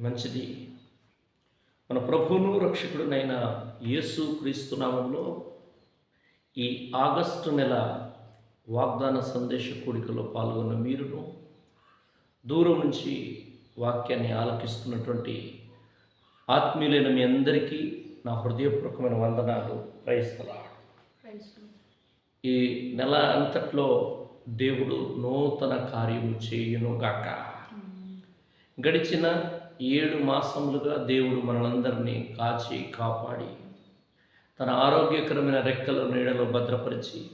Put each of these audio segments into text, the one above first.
మంచిది. మన ప్రభువును రక్షకుడునైన యేసు క్రీస్తు నామంలో ఈ ఆగస్టు నెల వాగ్దాన సందేశ కూడికలో పాల్గొన్న మీరును దూరం నుంచి వాక్యాన్ని ఆలకిస్తున్నటువంటి ఆత్మీయులైన మీ అందరికీ నా హృదయపూర్వకమైన వందనాలు. ప్రయత్నాలు ఈ నెల అంతట్లో దేవుడు నూతన కార్యము చేయును గాక. గడిచిన ఏడు మాసములుగా దేవుడు మనలందరినీ కాచి కాపాడి తన ఆరోగ్యకరమైన రెక్కలు నీడలో భద్రపరిచి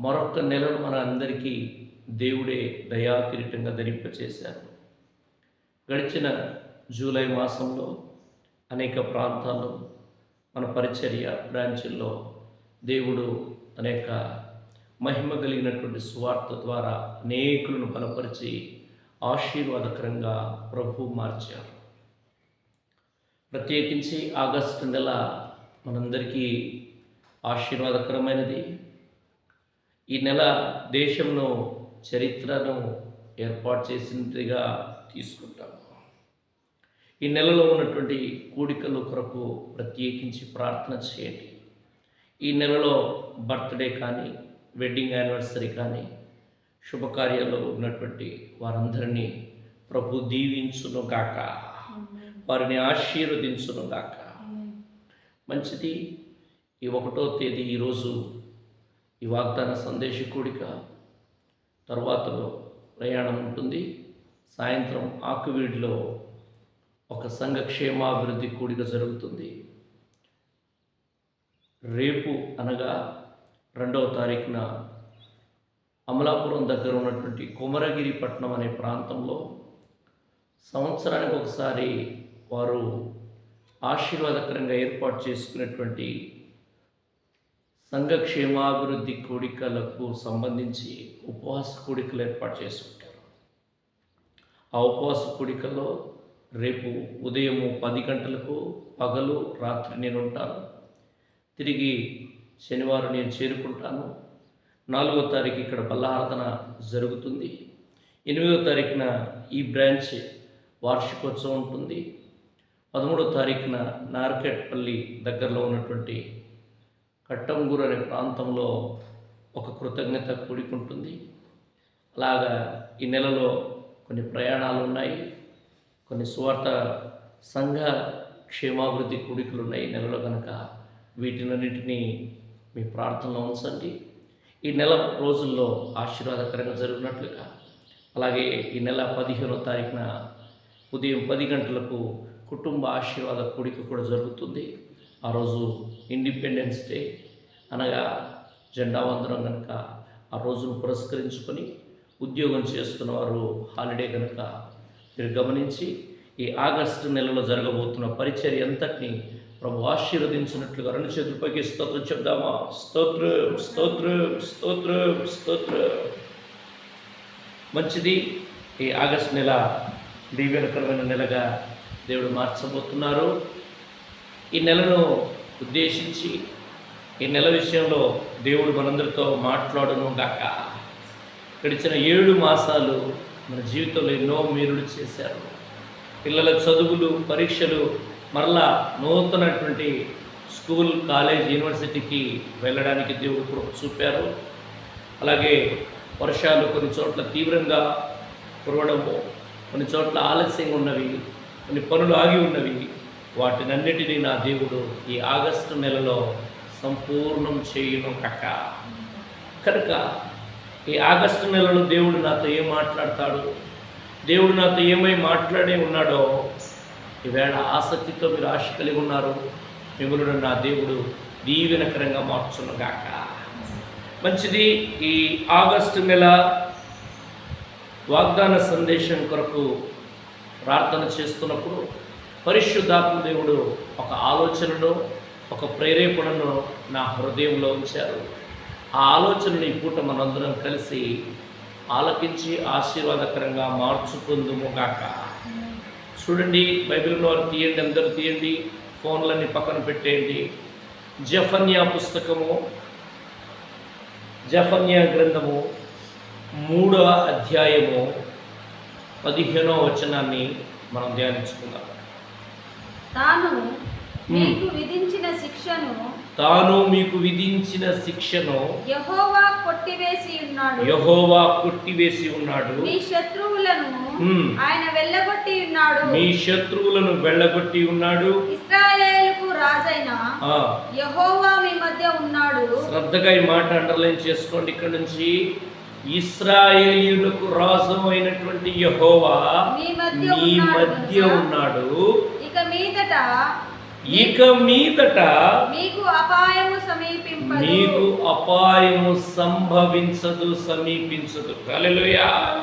మరొక నెలను మన అందరికీ దేవుడే దయాకిరీటంగా ధరింపచేశారు. గడిచిన జూలై మాసంలో అనేక ప్రాంతాల్లో మన పరిచర్య బ్రాంచుల్లో దేవుడు అనేక మహిమ కలిగినటువంటి సువార్త ద్వారా అనేకులను బలపరిచి ఆశీర్వాదకరంగా ప్రభు మార్చారు. ప్రత్యేకించి ఆగస్టు నెల మనందరికీ ఆశీర్వాదకరమైనది. ఈ నెల దేశంలో చరిత్రను ఏర్పాటు చేసినదిగా తీసుకుంటాము ఈ నెలలో ఉన్నటువంటి కూడికలు కొరకు ప్రత్యేకించి ప్రార్థన చేయండి. ఈ నెలలో బర్త్డే కానీ వెడ్డింగ్ యానివర్సరీ కానీ శుభకార్యాల్లో ఉన్నటువంటి వారందరినీ ప్రభు దీవించును గాక. వారిని ఆశీర్వదించును గాక. మంచిది. ఈ ఒకటో తేదీ ఈరోజు ఈ వాగ్దాన సందేశ కూడిక. తర్వాతలో ప్రయాణం ఉంటుంది. సాయంత్రం ఆకువీడిలో ఒక సంఘ క్షేమాభివృద్ధి కూడిక జరుగుతుంది. రేపు అనగా రెండవ తారీఖున అమలాపురం దగ్గర ఉన్నటువంటి కుమరగిరి పట్టణం అనే ప్రాంతంలో సంవత్సరానికి ఒకసారి వారు ఆశీర్వాదకరంగా ఏర్పాటు చేసుకునేటువంటి సంఘక్షేమాభివృద్ధి కోడికలకు కూడికలకు సంబంధించి ఉపవాస కూడికలు ఏర్పాటు చేసుకుంటారు. ఆ ఉపవాస కూడికల్లో రేపు ఉదయము పది గంటలకు పగలు రాత్రి నేను ఉంటాను. తిరిగి శనివారం నేను చేరుకుంటాను. నాలుగో తారీఖు ఇక్కడ బల్లారాధన జరుగుతుంది. ఎనిమిదో తారీఖున ఈ బ్రాంచ్ వార్షికోత్సవం ఉంటుంది. పదమూడో తారీఖున నార్కెట్పల్లి దగ్గరలో ఉన్నటువంటి కట్టంగూరు అనే ప్రాంతంలో ఒక కృతజ్ఞత కూడుకుంటుంది. అలాగా ఈ నెలలో కొన్ని ప్రయాణాలు ఉన్నాయి. కొన్ని సువార్త సంఘ క్షేమాభివృద్ధి కూడికలు ఉన్నాయి. ఈ నెలలో కనుక వీటినన్నింటినీ మీ ప్రార్థనలో ఉంచండి. ఈ నెల రోజుల్లో ఆశీర్వాదకరంగా జరిగినట్లుగా. అలాగే ఈ నెల పదిహేనో తారీఖున ఉదయం పది గంటలకు కుటుంబ ఆశీర్వాద కూడిక కూడా జరుగుతుంది. ఆ రోజు ఇండిపెండెన్స్ డే అనగా జెండా వందనం కనుక ఆ రోజును పురస్కరించుకొని ఉద్యోగం చేస్తున్న వారు హాలిడే కనుక మీరు గమనించి ఈ ఆగస్టు నెలలో జరగబోతున్న పరిచర్య అంతటిని ప్రభు ఆశీర్వదించినట్లుగా రెండు చేతులపైకి స్తోత్రం చెప్దామా? స్తోత్రం స్తోత్రం స్తోత్రం స్తోత్రం. మంచిది. ఈ ఆగస్టు నెల దీవెనకరమైన నెలగా దేవుడు మార్చబోతున్నారు. ఈ నెలను ఉద్దేశించి ఈ నెల విషయంలో దేవుడు మనందరితో మాట్లాడును గాక. గడిచిన ఏడు మాసాలు మన జీవితంలో ఎన్నో మీరుడు చేశారు. పిల్లల చదువులు పరీక్షలు మరలా నూతనటువంటి స్కూల్ కాలేజ్ యూనివర్సిటీకి వెళ్ళడానికి దేవుడు కృప చూపారు. అలాగే వర్షాలు కొన్ని చోట్ల తీవ్రంగా కురవడము కొన్ని చోట్ల ఆలస్యంగా ఉన్నవి కొన్ని పనులు ఆగి ఉన్నవి వాటినన్నిటినీ నా దేవుడు ఈ ఆగస్టు నెలలో సంపూర్ణం చేయను కక్క కనుక ఈ ఆగస్టు నెలలో దేవుడు నాతో ఏం మాట్లాడతాడు? దేవుడు నాతో ఏమై మాట్లాడే ఉన్నాడో ఈవేళ ఆసక్తితో మీరు ఆశ కలిగి ఉన్నారు. మిమ్మల్ని నా దేవుడు దీవెనకరంగా మార్చున్నగాక మంచిది ఈ ఆగస్టు నెల వాగ్దాన సందేశం కొరకు ప్రార్థన చేస్తున్నప్పుడు పరిశుద్ధాత్మ దేవుడు ఒక ఆలోచనను ఒక ప్రేరేపణను నా హృదయంలో ఉంచారు. ఆ ఆలోచనని ఈ పూట మనందరం కలిసి ఆలకించి ఆశీర్వాదకరంగా మార్చుకుందుము గాక. చూడండి బైబిల్లో తీయండి అందరూ తీయండి ఫోన్లన్నీ పక్కన పెట్టేయండి. జఫన్యా పుస్తకము జఫన్యా గ్రంథము మూడవ అధ్యాయము పదిహేనో వచనాన్ని మనం ధ్యానించుకుందాం. తాను మీకు విధించిన శిక్షను తాను మీకు విధించిన శిక్షను యెహోవా కొట్టివేసి ఉన్నాడు. యహోవా కొట్టివేసి ఉన్నాడు. మీ శత్రువులను. ఆయన వెళ్ళగొట్టి ఉన్నాడు. మీ శత్రువులను వెళ్ళగొట్టి ఉన్నాడు. ఇస్రాయేలుకు రాజైన యెహోవా మీ మధ్య ఉన్నాడు. శ్రద్ధగా ఈ మాట అండర్లైన్ చేసుకోండి ఇక్కడ నుంచి. ఇస్రాయేలీయులకు రాజు అయినటువంటి యహోవా మీ మధ్య ఉన్నాడు. ఇక మీదట ఇక మీదట మీకు అపాయము మీకు అపాయము సంభవించదు సమీపించదు. హల్లెలూయా.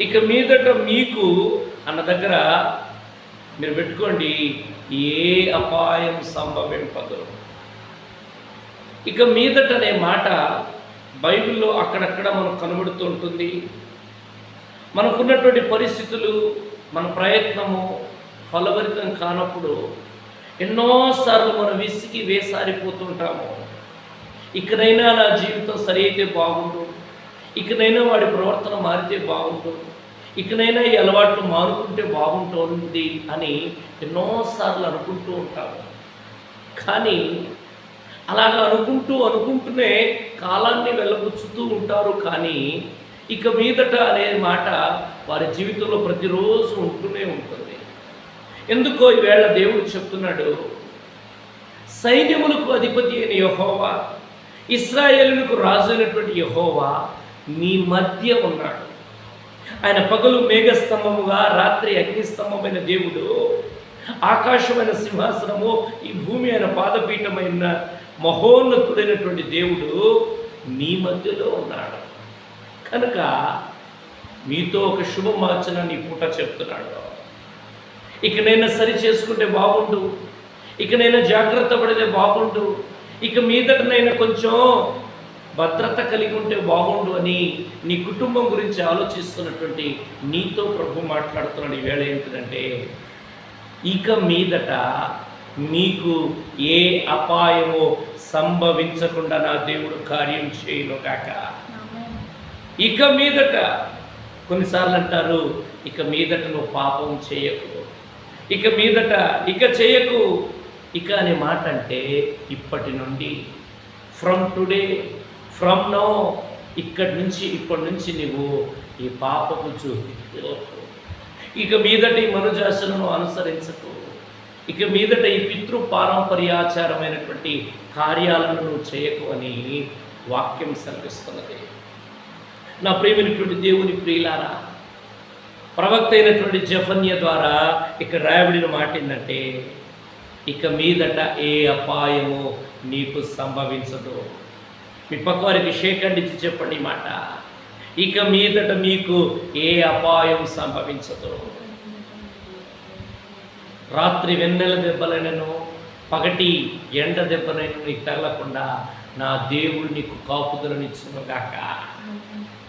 ఇక మీదట మీకు అన్న దగ్గర మీరు పెట్టుకోండి ఏ అపాయం సంభవింపదు. ఇక మీదట అనే మాట బైబిల్లో అక్కడక్కడ మనకు కనబడుతూ ఉంటుంది. మనకున్నటువంటి పరిస్థితులు మన ప్రయత్నము ఫలభరితం కానప్పుడు ఎన్నోసార్లు మనం విసిగి వేసారిపోతుంటాము. ఇకనైనా నా జీవితం సరి అయితే బాగుండు. ఇకనైనా వాడి ప్రవర్తన మారితే బాగుండు. ఇకనైనా ఈ అలవాట్లు మారుకుంటే బాగుంటుంది అని ఎన్నోసార్లు అనుకుంటూ ఉంటాము. కానీ అలాగ అనుకుంటూ అనుకుంటూనే కాలాన్ని వెళ్ళబుచ్చుతూ ఉంటారు కానీ ఇక మీదట అనే మాట వారి జీవితంలో ప్రతిరోజు ఉంటూనే ఉంటుంది. ఎందుకో ఈవేళ దేవుడు చెప్తున్నాడు సైన్యములకు అధిపతి అయిన యహోవా ఇస్రాయేలులకు రాజు అయినటువంటి యహోవా మీ మధ్య ఉన్నాడు. ఆయన పగలు మేఘస్తంభముగా రాత్రి అగ్నిస్తంభమైన దేవుడు ఆకాశమైన సింహాసనము ఈ భూమి ఆయన పాదపీఠమైన మహోన్నతుడైనటువంటి దేవుడు మీ మధ్యలో ఉన్నాడు. కనుక మీతో ఒక శుభమార్చన నీ పూట చెప్తున్నాడు. ఇకనైనా సరి చేసుకుంటే బాగుండు. ఇకనైనా జాగ్రత్త పడితే బాగుండు. ఇక మీదటనైనా కొంచెం భద్రత కలిగి ఉంటే బాగుండు అని నీ కుటుంబం గురించి ఆలోచిస్తున్నటువంటి నీతో ప్రభు మాట్లాడుతున్నాడు ఈవేళ ఏంటంటే ఇక మీదట మీకు ఏ అపాయమో సంభవించకుండా నా దేవుడు కార్యం చేయను కాక ఇక మీదట కొన్నిసార్లు అంటారు ఇక మీదట నువ్వు పాపం చేయకు. ఇక మీదట ఇక చేయకు. ఇక అనే మాట అంటే ఇప్పటి నుండి ఫ్రమ్ టుడే ఫ్రమ్ నో ఇక్కడి నుంచి ఇప్పటి నుంచి నువ్వు ఈ పాపకు చూపు ఇక మీదట ఈ మనుజాసనను అనుసరించకు. ఇక మీదట ఈ పితృ పారంపర్యాచారమైనటువంటి కార్యాలను నువ్వు చేయకు అని వాక్యం సెలవిస్తున్నది. నా ప్రేమైనటువంటి దేవుని ప్రియులారా ప్రవక్త అయినటువంటి జఫన్య ద్వారా ఇక్కడ రాయబడిన మాట ఏంటంటే ఇక మీదట ఏ అపాయము నీకు సంభవించదు. మీ పక్కవారికి షేఖండించి చెప్పండి మాట. ఇక మీదట మీకు ఏ అపాయం సంభవించదు. రాత్రి వెన్నెల దెబ్బలైనను పగటి ఎండ దెబ్బలైన నీకు తగలకుండా నా దేవుడు నీకు కాపుదలనిచ్చునుగాక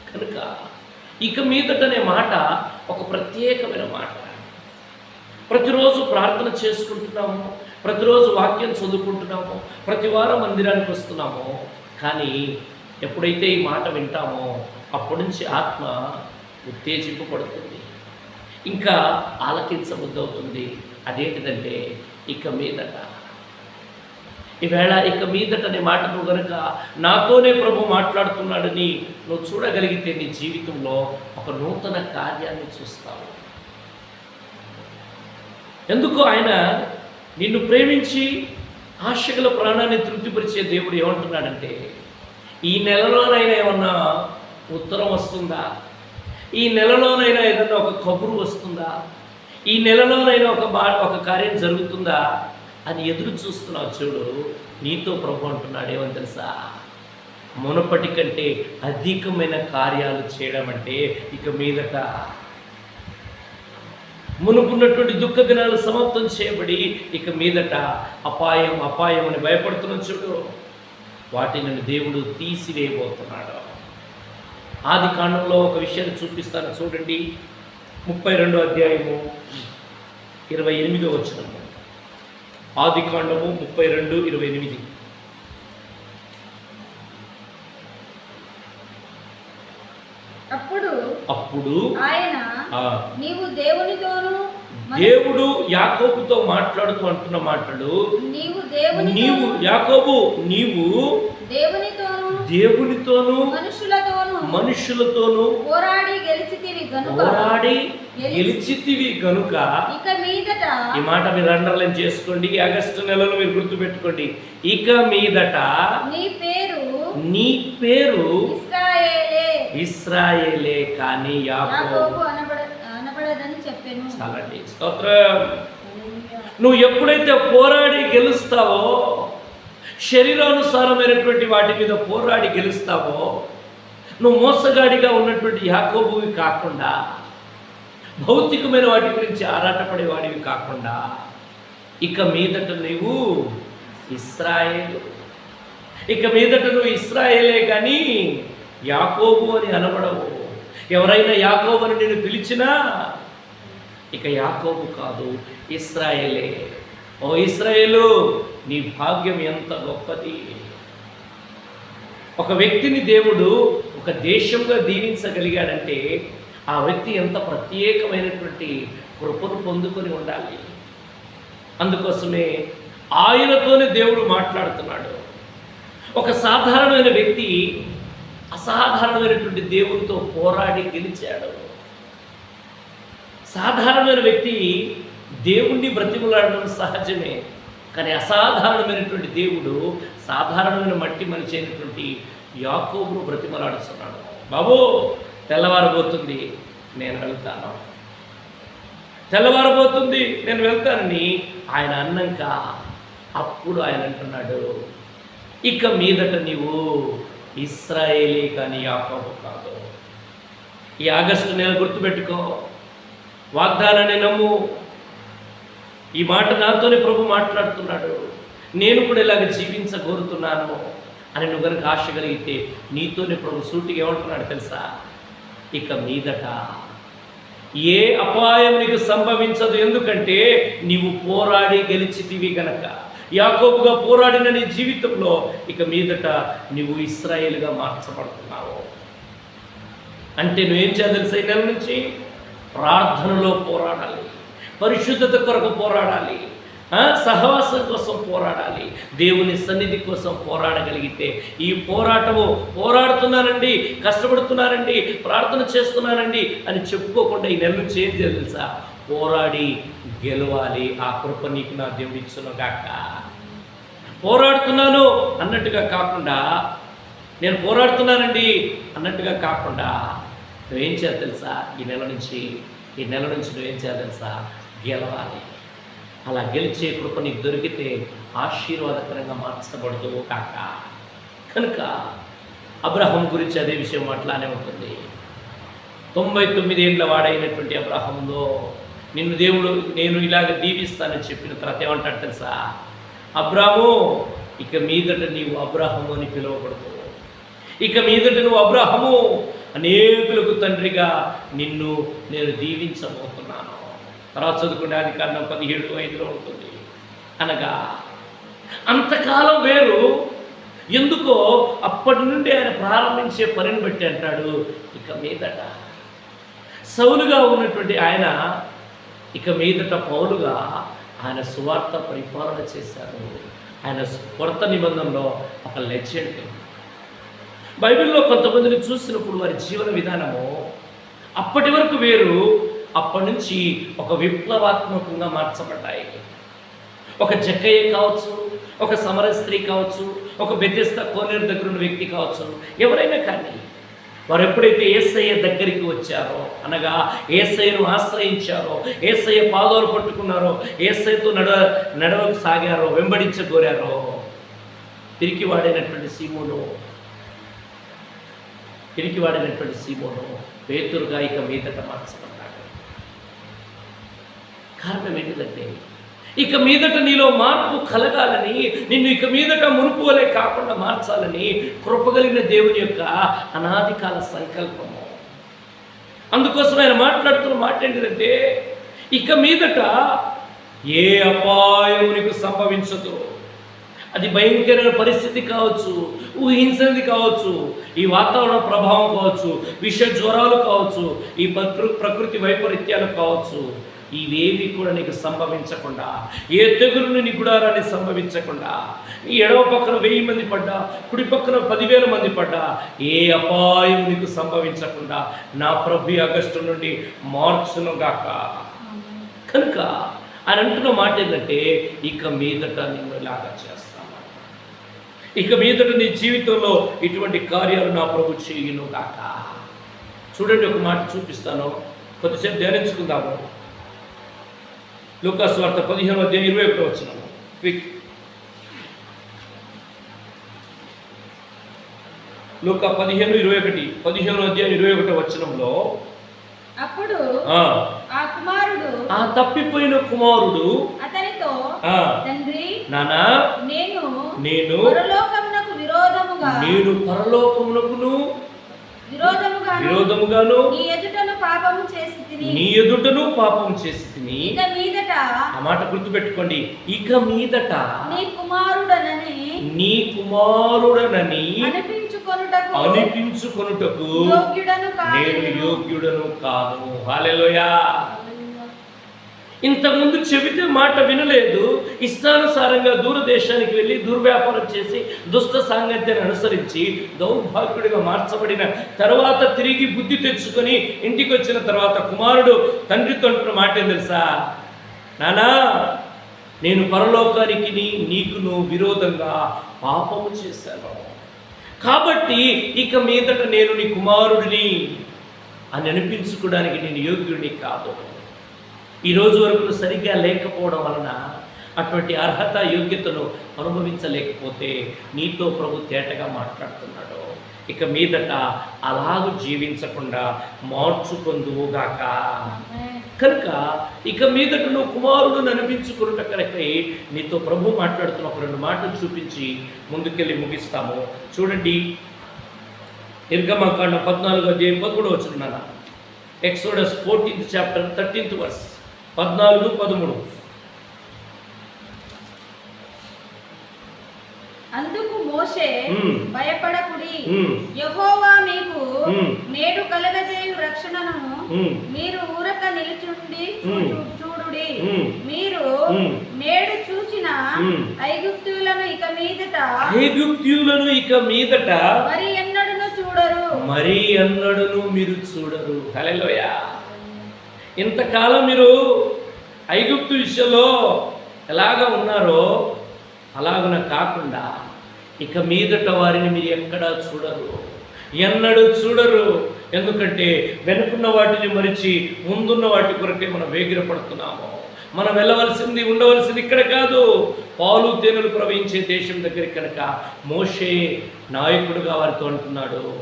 కనుక ఇక మీదటనే మాట ఒక ప్రత్యేకమైన మాట. ప్రతిరోజు ప్రార్థన చేసుకుంటున్నాము ప్రతిరోజు వాక్యం చదువుకుంటున్నాము ప్రతి వారం మందిరానికి వస్తున్నాము. కానీ ఎప్పుడైతే ఈ మాట వింటామో అప్పటి నుంచి ఆత్మ ఉత్తేజింపబడుతుంది. ఇంకా ఆలకించబుద్ధవుతుంది. అదేంటిదంటే ఇక మీదట ఈవేళ ఇక మీదట అనే గనుక నాతోనే ప్రభు మాట్లాడుతున్నాడని నువ్వు చూడగలిగితే నీ జీవితంలో ఒక నూతన కార్యాన్ని చూస్తావు. ఎందుకు ఆయన నిన్ను ప్రేమించి ఆశగల ప్రాణాన్ని తృప్తిపరిచే దేవుడు ఏమంటున్నాడంటే ఈ నెలలోనైనా ఏమన్నా ఉత్తరం వస్తుందా? ఈ నెలలోనైనా ఏదన్నా ఒక కబురు వస్తుందా? ఈ నెలలోనైనా ఒక మా ఒక కార్యం జరుగుతుందా? అని ఎదురు చూస్తున్నావు చూడు. నీతో ప్రభు అంటున్నాడు ఏమని తెలుసా? మునపటి కంటే అధికమైన కార్యాలు చేయడం అంటే ఇక మీదట మునుపున్నటువంటి దుఃఖ దినాలు సమాప్తం చేయబడి ఇక మీదట అపాయం అపాయం అని భయపడుతున్న చూడు. వాటిని దేవుడు తీసివేయబోతున్నాడు. ఆది కాండంలో ఒక విషయాన్ని చూపిస్తాను చూడండి. ముప్పై రెండో అధ్యాయము ఇరవై ఎనిమిదో వచ్చినము ఆది కాండము ముప్పై రెండు ఇరవై ఎనిమిది అప్పుడు అప్పుడు ఆయన ఆ, నీవు దేవునితోనూ దేవుడు యాకోబుతో మాట్లాడుతూ అంటున్న మాటలు నీవు దేవుని నీవు యాకోబు నీవు దేవునితోను దేవునితోనూ మనుషులతోను మనుషులతోనూ పోరాడి గెలిచితివి గనుక. పోరాడి గెలిచితివి గనుక ఇక మీదట ఈ మాట మీరు అండర్లైన్ చేసుకోండి. ఆగస్టు నెలలో మీరు గుర్తుపెట్టుకోండి. ఇక మీదట నీ పేరు నీ పేరు ఇస్రాయేలే. ఇస్రాయేలే కానీ యాకోబు. యాకోబు అనబడ అనబడదని చెప్పాను. చాలండి స్తోత్రం. నువ్వు ఎప్పుడైతే పోరాడి గెలుస్తావో శరీరానుసారమైనటువంటి వాటి మీద పోరాడి గెలుస్తావో నువ్వు మోసగాడిగా ఉన్నటువంటి యాకోబువి కాకుండా భౌతికమైన వాటి గురించి ఆరాటపడే వాడివి కాకుండా ఇక మీదట నీవు ఇస్రాయేల్. ఇక మీదట నువ్వు ఇస్రాయేలే కానీ యాకోబు అని అనబడవు. ఎవరైనా యాకోబు అని నేను పిలిచినా ఇక యాకోబు కాదు ఇస్రాయేలే. ఓ ఇస్రాయేలు నీ భాగ్యం ఎంత గొప్పది. ఒక వ్యక్తిని దేవుడు ఒక దేశంగా దీవించగలిగాడంటే ఆ వ్యక్తి ఎంత ప్రత్యేకమైనటువంటి కృపను పొందుకొని ఉండాలి. అందుకోసమే ఆయనతోనే దేవుడు మాట్లాడుతున్నాడు. ఒక సాధారణమైన వ్యక్తి అసాధారణమైనటువంటి దేవునితో పోరాడి గెలిచాడు. సాధారణమైన వ్యక్తి దేవుణ్ణి బ్రతిమలాడడం సహజమే. కానీ అసాధారణమైనటువంటి దేవుడు సాధారణమైన మట్టి మనిషి అయినటువంటి యాకోబును బ్రతిమలాడుస్తున్నాడు బాబు తెల్లవారబోతుంది నేను వెళ్తాను. తెల్లవారబోతుంది నేను వెళ్తానని ఆయన అన్నాక అప్పుడు ఆయన అంటున్నాడు ఇక మీదట నీవు ఇస్రాయేలీ కానీ యాకోబు కాదు. ఈ ఆగస్టు నెల గుర్తుపెట్టుకో. వాగ్దానాన్ని నమ్ము. ఈ మాట నాతోనే ప్రభు మాట్లాడుతున్నాడు. నేను కూడా ఇలాగ జీవించగోరుతున్నాను. అని నువ్వు కనుక ఆశ కలిగితే నీతోనే ప్రభు సూటిగా ఏమంటున్నాడు తెలుసా? ఇక మీదట ఏ అపాయం నీకు సంభవించదు. ఎందుకంటే నీవు పోరాడి గెలిచితివి గనక. యాకోబుగా పోరాడిన నీ జీవితంలో ఇక మీదట నువ్వు ఇస్రాయేల్గా మార్చబడుతున్నావు. అంటే నువ్వేం చేయాలి తెలుసా ఈ నెల నుంచి? ప్రార్థనలో పోరాడాలి. పరిశుద్ధత కొరకు పోరాడాలి. సహవాసం కోసం పోరాడాలి. దేవుని సన్నిధి కోసం పోరాడగలిగితే ఈ పోరాటము పోరాడుతున్నానండి కష్టపడుతున్నానండి ప్రార్థన చేస్తున్నానండి అని చెప్పుకోకుండా ఈ నెల నుంచి ఏం తెలుసా? పోరాడి గెలవాలి. ఆ కృప నీకు నా దేవుడు ఇచ్చును పోరాడుతున్నాను అన్నట్టుగా కాకుండా నేను పోరాడుతున్నానండి అన్నట్టుగా కాకుండా నువ్వేం చేయాలి తెలుసా? ఈ నెల నుంచి ఈ నెల నుంచి నువ్వేం చేయాలి తెలుసా? గెలవాలి. అలా గెలిచే కృప నీకు దొరికితే ఆశీర్వాదకరంగా మార్చబడుతూ కాక. కనుక అబ్రహం గురించి అదే విషయం అట్లానే ఉంటుంది. తొంభై తొమ్మిది ఏళ్ళ వాడైనటువంటి అబ్రహంలో నిన్ను దేవుడు నేను ఇలాగ దీవిస్తానని చెప్పిన తర్వాత ఏమంటాడు తెలుసా? అబ్రాహము ఇక మీదట నీవు అబ్రాహము అని పిలువబడదు ఇక మీదట నువ్వు అబ్రాహము అనేకులకు తండ్రిగా నిన్ను నేను దీవించబోతున్నాను. తర్వాత చదువుకునే అది కారణం పదిహేడు ఐదులో ఉంటుంది. అనగా అంతకాలం వేరు. ఎందుకో అప్పటి నుండి ఆయన ప్రారంభించే పనిని బట్టి అంటాడు ఇక మీదట. సౌలుగా ఉన్నటువంటి ఆయన ఇక మీదట పౌలుగా ఆయన సువార్త పరిపాలన చేశారు. ఆయన కొరత నిబంధనలో ఒక లెజెండ్. బైబిల్లో కొంతమందిని చూసినప్పుడు వారి జీవన విధానము అప్పటి వరకు వేరు అప్పటి నుంచి ఒక విప్లవాత్మకంగా మార్చబడ్డాయి. ఒక జక్కయ్య కావచ్చు ఒక సమర స్త్రీ కావచ్చు ఒక బెద్దెస్త కోనేరు దగ్గర ఉన్న వ్యక్తి కావచ్చు ఎవరైనా కానీ వారు ఎప్పుడైతే ఏసయ్య దగ్గరికి వచ్చారో అనగా ఏసయ్యను ఆశ్రయించారో ఏసయ్య పాదాలు పట్టుకున్నారో ఏసయ్యతో నడవ నడవకు సాగారో వెంబడించగోరారో తిరిగి వాడైనటువంటి సీమోను తిరిగి వాడైనటువంటి సీమోను పేతురుగా ఇక మీదట మార్చడం కారణం ఏంటిదంటే ఇక మీదట నీలో మార్పు కలగాలని నిన్ను ఇక మీదట మునుపు వలే కాకుండా మార్చాలని కృపగలిగిన దేవుని యొక్క అనాది కాల సంకల్పము. అందుకోసం ఆయన మాట్లాడుతున్న మాట ఏంటిదంటే ఇక మీదట ఏ అపాయం నీకు సంభవించదు. అది భయంకరమైన పరిస్థితి కావచ్చు ఊహించినది కావచ్చు ఈ వాతావరణ ప్రభావం కావచ్చు విష జ్వరాలు కావచ్చు ఈ ప్రకృతి వైపరీత్యాలు కావచ్చు. ఇవేవి కూడా నీకు సంభవించకుండా ఏ తెగులు నీ గుడారాన్ని సంభవించకుండా ఈ ఎడవ పక్కన వెయ్యి మంది పడ్డా కుడి పక్కన పదివేల మంది పడ్డా ఏ అపాయం నీకు సంభవించకుండా నా ప్రభు ఆగస్టు నుండి మార్చును గాక. కనుక ఆయన అంటున్న మాట ఏంటంటే ఇక మీదట నిన్ను ఇలాగా చేస్తాను. ఇక మీదట నీ జీవితంలో ఇటువంటి కార్యాలు నా ప్రభు చేయును గాక. చూడండి ఒక మాట చూపిస్తాను. కొద్దిసేపు ధ్యానించుకుందాము. లూకాస్ వార్త పదిహేను అధ్యాయం ఇరవై ఒకటి వచ్చినాము క్విక్. లూకా పదిహేను ఇరవై ఒకటి పదిహేను అధ్యాయం ఇరవై ఒకటి వచనంలో అప్పుడు ఆ, కుమారుడు ఆ తప్పిపోయిన కుమారుడు అతనితో తండ్రి నానా నేను నేను పరలోకమునకు విరోధముగా నేను పరలోకమునకును విరోధముగా విరోధముగాను నీ ఎదుటను పాపము చేసి నీ ఎదుటను పాపం చేసి తిని. ఇక మీదట ఆ మాట గుర్తుపెట్టుకోండి. ఇక మీదట నీ కుమారుడనని నీ కుమారుడనని అనిపించుకొనుటకు అనిపించుకొనుటకు యోగ్యుడను నేను కాదు యోగ్యుడను కాదు హాలెలోయా ఇంతకుముందు చెబితే మాట వినలేదు. ఇష్టానుసారంగా దూరదేశానికి వెళ్ళి దుర్వ్యాపారం చేసి దుష్ట సాంగత్యాన్ని అనుసరించి దౌర్భాగ్యుడిగా మార్చబడిన తర్వాత తిరిగి బుద్ధి తెచ్చుకొని ఇంటికి వచ్చిన తర్వాత కుమారుడు తండ్రితో అంటున్న మాట ఏం తెలుసా? నానా నేను పరలోకానికి నీకును విరోధంగా పాపము చేశాను. కాబట్టి ఇక మీదట నేను నీ కుమారుడిని అని అనిపించుకోవడానికి నేను యోగ్యుడిని కాదు. ఈ రోజు వరకు సరిగ్గా లేకపోవడం వలన అటువంటి అర్హత యోగ్యతను అనుభవించలేకపోతే నీతో ప్రభు తేటగా మాట్లాడుతున్నాడు. ఇక మీదట అలాగూ జీవించకుండా మార్చుకొందువుగాక. కనుక ఇక మీదట నువ్వు కుమారుడు అనిపించుకున్నట కనుకై నీతో ప్రభు మాట్లాడుతున్న ఒక రెండు మాటలు చూపించి ముందుకెళ్ళి ముగిస్తాము. చూడండి. నిర్గమకాండ పద్నాలుగు అధ్యాయం పదమూడు వచ్చిన Exodus fourteenth chapter thirteenth verse పద్నాలుగు పదమూడు అందుకు మోషే. భయపడకుడి. యెహోవా మీకు. నేడు కలగజేయు రక్షణను. మీరు ఊరక నిలుచుండి చూడుడి. మీరు. నేడు చూచిన. ఐగుప్తులను ఇక మీదట ఐగుప్త్యులను ఇక మీదట మరి ఎన్నడను చూడరు మరీ అన్నడును మీరు చూడరు హలెలోయ ఇంతకాలం మీరు ఐగుప్తు విషయంలో ఎలాగ ఉన్నారో అలాగున కాకుండా ఇక మీదట వారిని మీరు ఎక్కడా చూడరు. ఎన్నడూ చూడరు. ఎందుకంటే వెనుకున్న వాటిని మరిచి ముందున్న వాటి కొరకే మనం వేగిరపడుతున్నాము. మనం వెళ్ళవలసింది ఉండవలసింది ఇక్కడ కాదు. పాలు తేనెలు ప్రవహించే దేశం దగ్గర కనుక మోషే నాయకుడుగా వారితో అంటున్నాడు.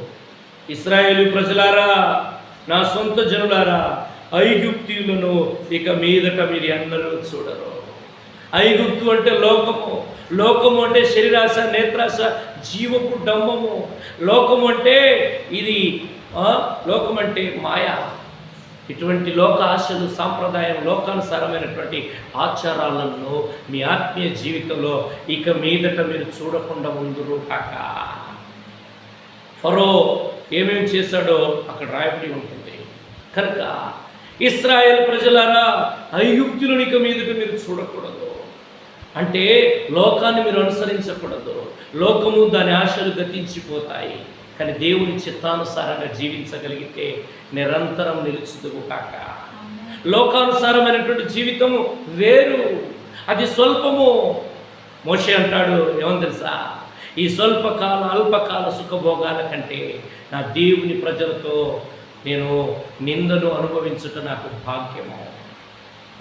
ఇస్రాయేలు ప్రజలారా నా సొంత జనులారా ఐగుప్తీయులను ఇక మీదట మీరు ఎన్నరూ చూడరు. ఐగుప్తు అంటే లోకము. లోకము అంటే శరీరాశ నేత్రాశ జీవపు డంబము. లోకము అంటే ఇది ఆ, లోకం అంటే మాయ. ఇటువంటి లోక ఆశలు సాంప్రదాయం లోకానుసారమైనటువంటి ఆచారాలలో మీ ఆత్మీయ జీవితంలో ఇక మీదట మీరు చూడకుండా ఉందురు కాక. ఫరో ఏమేమి చేశాడో అక్కడ రాయబడి ఉంటుంది. కనుక ఇస్రాయేల్ ప్రజలారా ఐగుప్తులను ఇక మీదట మీరు చూడకూడదు. అంటే లోకాన్ని మీరు అనుసరించకూడదు. లోకము దాని ఆశలు గతించిపోతాయి. కానీ దేవుని చిత్తానుసారంగా జీవించగలిగితే నిరంతరం నిలుచుదువు కాక. లోకానుసారమైనటువంటి జీవితము వేరు. అది స్వల్పము. మోషే అంటాడు ఏమని తెలుసా? ఈ స్వల్పకాల అల్పకాల సుఖభోగాల కంటే నా దేవుని ప్రజలతో నేను నిందను అనుభవించుట నాకు భాగ్యము.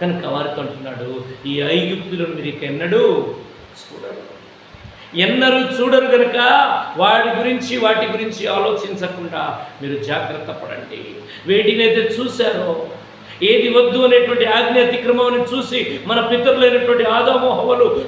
కనుక వారితో అంటున్నాడు ఈ ఐగుప్తులను మీరు ఎన్నడూ చూడరు. ఎన్నరూ చూడరు కనుక వాటి గురించి వాటి గురించి ఆలోచించకుండా మీరు జాగ్రత్త పడండి. వేటినైతే చూశారో ఏది వద్దు అనేటువంటి ఆజ్ఞ అతిక్రమం చూసి మన పితరులైనటువంటి ఆదాము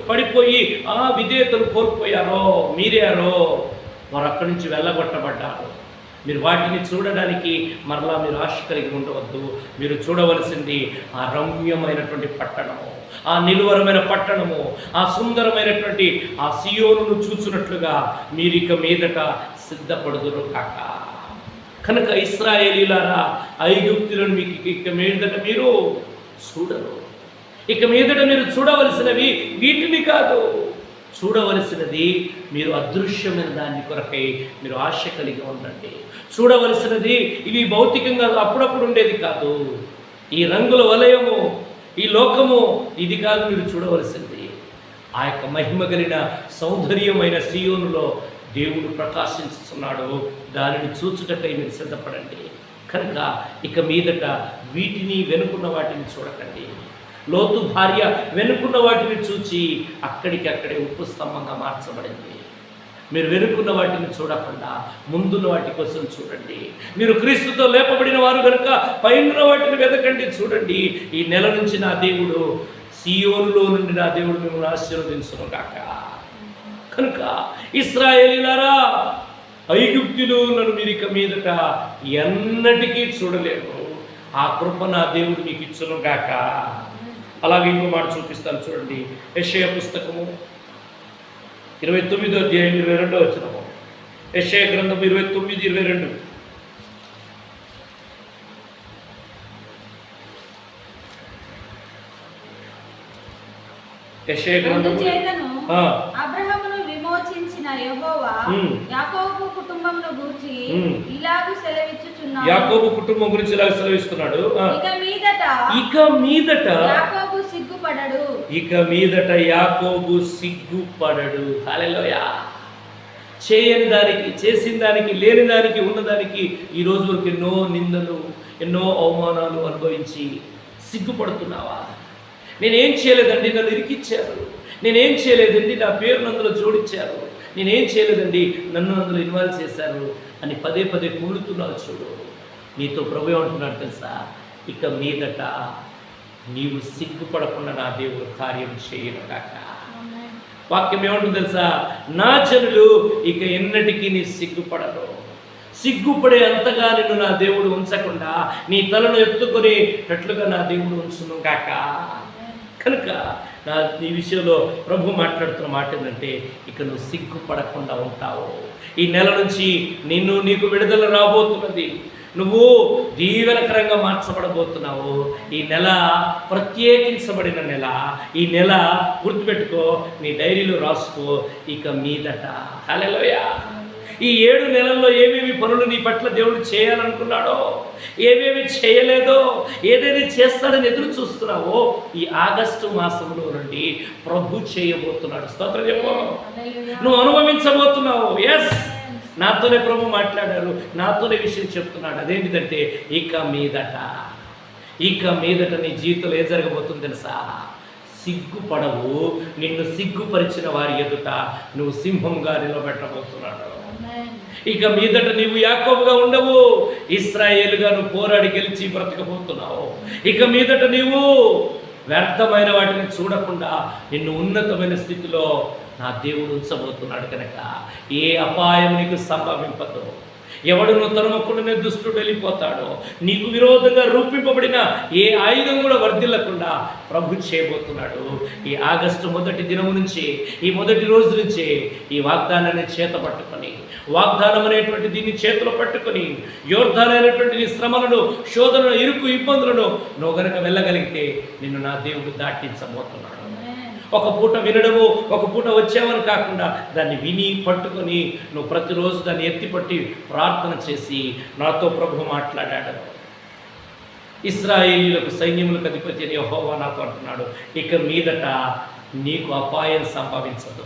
పడిపోయి ఆ విధేయతను కోల్పోయారో మీరారో వారు అక్కడి నుంచి వెళ్ళగొట్టబడ్డారు. మీరు వాటిని చూడడానికి మరలా మీరు ఆశ కలిగి ఉండవద్దు. మీరు చూడవలసింది ఆ రమ్యమైనటువంటి పట్టణము ఆ నిలువరమైన పట్టణము ఆ సుందరమైనటువంటి ఆ సియోను చూచున్నట్లుగా మీరు ఇక మీదట సిద్ధపడుదురు కాక. కనుక ఇస్రాయేలీలారా ఐగుప్తులను మీకు ఇక మీదట మీరు చూడరు. ఇక మీదట మీరు చూడవలసినవి వీటిని కాదు. చూడవలసినది మీరు అదృశ్యమైన దాన్ని కొరకై మీరు ఆశ కలిగి ఉండండి. చూడవలసినది ఇవి భౌతికంగా అప్పుడప్పుడు ఉండేది కాదు. ఈ రంగుల వలయము ఈ లోకము ఇది కాదు మీరు చూడవలసింది ఆ యొక్క మహిమ కలిగిన సౌందర్యమైన సీయోనులో దేవుడు ప్రకాశించుతున్నాడు దానిని చూచుటకై మీరు సిద్ధపడండి. కనుక ఇక మీదట వీటిని వెనుకున్న వాటిని చూడకండి. లోతు భార్య వెనుకున్న వాటిని చూచి అక్కడికి అక్కడే ఉప్పు స్తంభంగా మార్చబడింది. మీరు వెనుకున్న వాటిని చూడకుండా ముందున్న వాటి కోసం చూడండి. మీరు క్రీస్తుతో లేపబడిన వారు కనుక పైన వాటిని వెతకండి చూడండి. ఈ నెల నుంచి నా దేవుడు సియోనులో నుండి నా దేవుడు మిమ్మల్ని ఆశీర్వదించును కాక కనుక ఇస్రాయేలీలారా ఐగుప్తులు నన్ను మీరు ఇక మీదట ఎన్నటికీ చూడలేరు ఆ కృప నా దేవుడు మీకు ఇచ్చును గాక. అలాగే ఇంకో మాట చూపిస్తాను చూడండి యెషయా పుస్తకము ఇరవై తొమ్మిదో అధ్యాయం ఇరవై రెండో వచ్చినము యెషయా గ్రంథం ఇరవై తొమ్మిది ఇరవై రెండు యెషయా. అబ్రహమును విమోచించిన యెహోవా. యాకోబు కుటుంబమును గూర్చి. ఇలాగు సెలవిచ్చుచున్నాడు యాకోబు కుటుంబం గురించి ఇలా సెలవిస్తున్నాడు. ఇక మీదట ఇక ఇక మీదట యాకోబు సిగ్గుపడడు. హాలలోయా చేయని దానికి చేసిన దానికి లేని దానికి ఉన్నదానికి ఈ రోజు వరకు ఎన్నో నిందలు ఎన్నో అవమానాలు అనుభవించి సిగ్గుపడుతున్నావా? నేనేం చేయలేదండి నన్ను ఇరికిచ్చారు. నేనేం చేయలేదండి నా పేరును అందులో జోడించారు. నేనేం చేయలేదండి నన్ను అందులో ఇన్వాల్వ్ చేశారు అని పదే పదే కూలుతున్నావు చూడు. నీతో ప్రభు ఏమంటున్నాడు తెలుసా? ఇక మీదట నీవు సిగ్గుపడకుండా నా దేవుడు కార్యం చేయను కాక వాక్యం ఏమంటుంది తెలుసా? నా జనులు ఇక ఎన్నటికీ నీ సిగ్గుపడరు. సిగ్గుపడే అంతగా నిన్ను నా దేవుడు ఉంచకుండా నీ తలను ఎత్తుకునేటట్లుగా నా దేవుడు ఉంచును కాక కనుక నా ఈ విషయంలో ప్రభు మాట్లాడుతున్న మాట ఏంటంటే ఇక నువ్వు సిగ్గుపడకుండా ఉంటావు. ఈ నెల నుంచి నిన్ను నీకు విడుదల రాబోతున్నది. నువ్వు దీవెనకరంగా మార్చబడబోతున్నావు. ఈ నెల ప్రత్యేకించబడిన నెల. ఈ నెల గుర్తుపెట్టుకో నీ డైరీలో రాసుకో ఇక మీదట. హలోయ ఈ ఏడు నెలల్లో ఏమేమి పనులు నీ పట్ల దేవుడు చేయాలనుకున్నాడో ఏమేమి చేయలేదో ఏదేది చేస్తాడని ఎదురు చూస్తున్నావో ఈ ఆగస్టు మాసంలో నుండి ప్రభు చేయబోతున్నాడు. స్తోత్రం చెప్పు నువ్వు అనుభవించబోతున్నావు. ఎస్ నాతోనే ప్రభు మాట్లాడారు నాతోనే విషయం చెప్తున్నాడు. అదేంటిదంటే ఇక మీదట ఇక మీదట నీ జీవితంలో ఏం జరగబోతుంది తెలుసా? సిగ్గుపడవు. నిన్ను సిగ్గుపరిచిన వారి ఎదుట నువ్వు సింహంగా నిలబెట్టబోతున్నాడు. ఇక మీదట నీవు యాకోబుగా ఉండవు. ఇస్రాయేలుగా నువ్వు పోరాడి గెలిచి బ్రతకబోతున్నావు. ఇక మీదట నీవు వ్యర్థమైన వాటిని చూడకుండా నిన్ను ఉన్నతమైన స్థితిలో నా దేవుడు ఉంచబోతున్నాడు కనుక. ఏ అపాయం నీకు సంభవింపదు. ఎవడు నువ్వు తరుమకుండానే దుష్టుడు వెళ్ళిపోతాడో నీకు విరోధంగా రూపింపబడిన ఏ ఆయుధం కూడా వర్ధిల్లకుండా ప్రభు చేయబోతున్నాడు. ఈ ఆగస్టు మొదటి దినము నుంచి ఈ మొదటి రోజు నుంచే ఈ వాగ్దానాన్ని చేత పట్టుకొని వాగ్దానం అనేటువంటి దీన్ని చేతిలో పట్టుకొని యోర్ధాలైనటువంటి నీ శ్రమలను శోధనను ఇరుకు ఇబ్బందులను నువ్వు గనక వెళ్ళగలిగితే నిన్ను నా దేవుడు దాటించబోతున్నాడు. ఒక పూట వినడము ఒక పూట వచ్చామని కాకుండా దాన్ని విని పట్టుకొని నువ్వు ప్రతిరోజు దాన్ని ఎత్తిపట్టి ప్రార్థన చేసి నాతో ప్రభు మాట్లాడాడు. ఇస్రాయేలీలకు సైన్యములకు అధిపతి అని యహోవా నాతో అంటున్నాడు ఇక మీదట నీకు అపాయం సంభవించదు.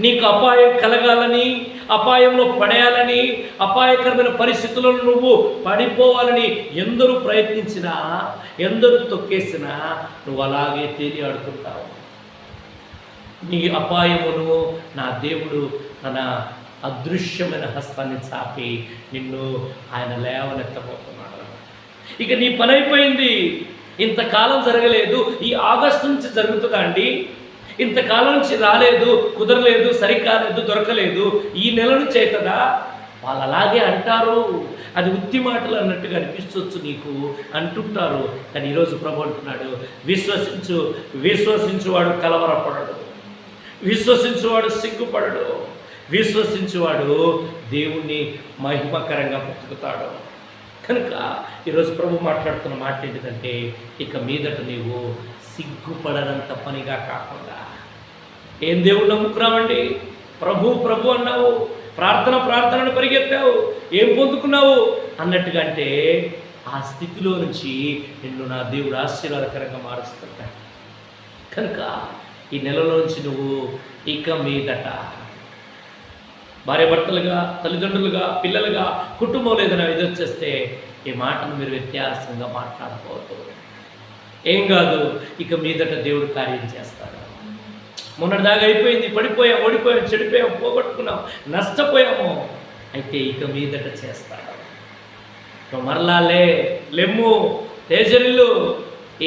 నీకు అపాయం కలగాలని అపాయంలో పడేయాలని అపాయకరమైన పరిస్థితులను నువ్వు పడిపోవాలని ఎందరూ ప్రయత్నించినా ఎందరూ తొక్కేసినా నువ్వు అలాగే తేలియాడుతుంటావు నీ అపాయమును నా దేవుడు తన అదృశ్యమైన హస్తాన్ని చాపి నిన్ను ఆయన లేవనెత్తబోతున్నాడు. ఇక నీ పని అయిపోయింది ఇంతకాలం జరగలేదు. ఈ ఆగస్టు నుంచి జరుగుతుందా అండి? ఇంతకాలం నుంచి రాలేదు కుదరలేదు సరికాలేదు దొరకలేదు. ఈ నెల నుంచి అవుతుందా వాళ్ళు అలాగే అంటారు. అది ఉత్తి మాటలు అన్నట్టుగా అనిపించవచ్చు నీకు. అంటుంటారు. కానీ ఈరోజు ప్రభు అంటున్నాడు విశ్వసించు విశ్వసించువాడు కలవరపడడు. విశ్వసించువాడు సిగ్గుపడడు. విశ్వసించువాడు దేవుణ్ణి మహిమకరంగా బ్రతుకుతాడు కనుక ఈరోజు ప్రభు మాట్లాడుతున్న మాట ఏంటిదంటే ఇక మీదట నీవు సిగ్గుపడనంత పనిగా కాకుండా ఏం దేవుడు నమ్ముకున్నావండి? ప్రభు ప్రభు అన్నావు. ప్రార్థన ప్రార్థనను పరిగెత్తావు. ఏం పొందుకున్నావు? అన్నట్టుగా అంటే ఆ స్థితిలో నుంచి నిన్ను నా దేవుడు ఆశీర్వాదకరంగా మారుస్తుంటాడు. కనుక ఈ నెలలోంచి నువ్వు ఇక మీదట భార్యాభర్తలుగా తల్లిదండ్రులుగా పిల్లలుగా కుటుంబంలో ఏదైనా ఎదురొచ్చేస్తే ఈ మాటను మీరు వ్యత్యాసంగా మాట్లాడకూడదు. ఏం కాదు ఇక మీదట దేవుడు కార్యం చేస్తాడు. మొన్నటిదాకా అయిపోయింది పడిపోయాం ఓడిపోయాం చెడిపోయాం పోగొట్టుకున్నాం నష్టపోయాము. అయితే ఇక మీదట చేస్తాడు. నువ్వు మరలా లే లెమ్ము తేజరిల్లు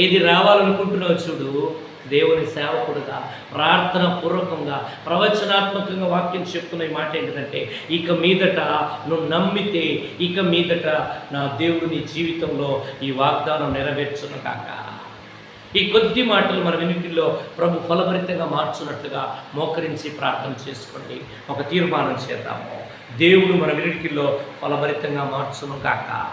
ఏది రావాలనుకుంటున్నావు చూడు. దేవుని సేవకుడుగా ప్రార్థన పూర్వకంగా ప్రవచనాత్మకంగా వాక్యం చెప్తున్న మాట ఏంటంటే ఇక మీదట నువ్వు నమ్మితే ఇక మీదట నా దేవుడు నీ జీవితంలో ఈ వాగ్దానం నెరవేర్చును కాక ఈ కొద్ది మాటలు మన వెనుకల్లో ప్రభు ఫలభరితంగా మార్చున్నట్లుగా మోకరించి ప్రార్థన చేసుకోండి. ఒక తీర్మానం చేద్దాము. దేవుడు మన వెనుకల్లో ఫలభరితంగా మార్చును కాక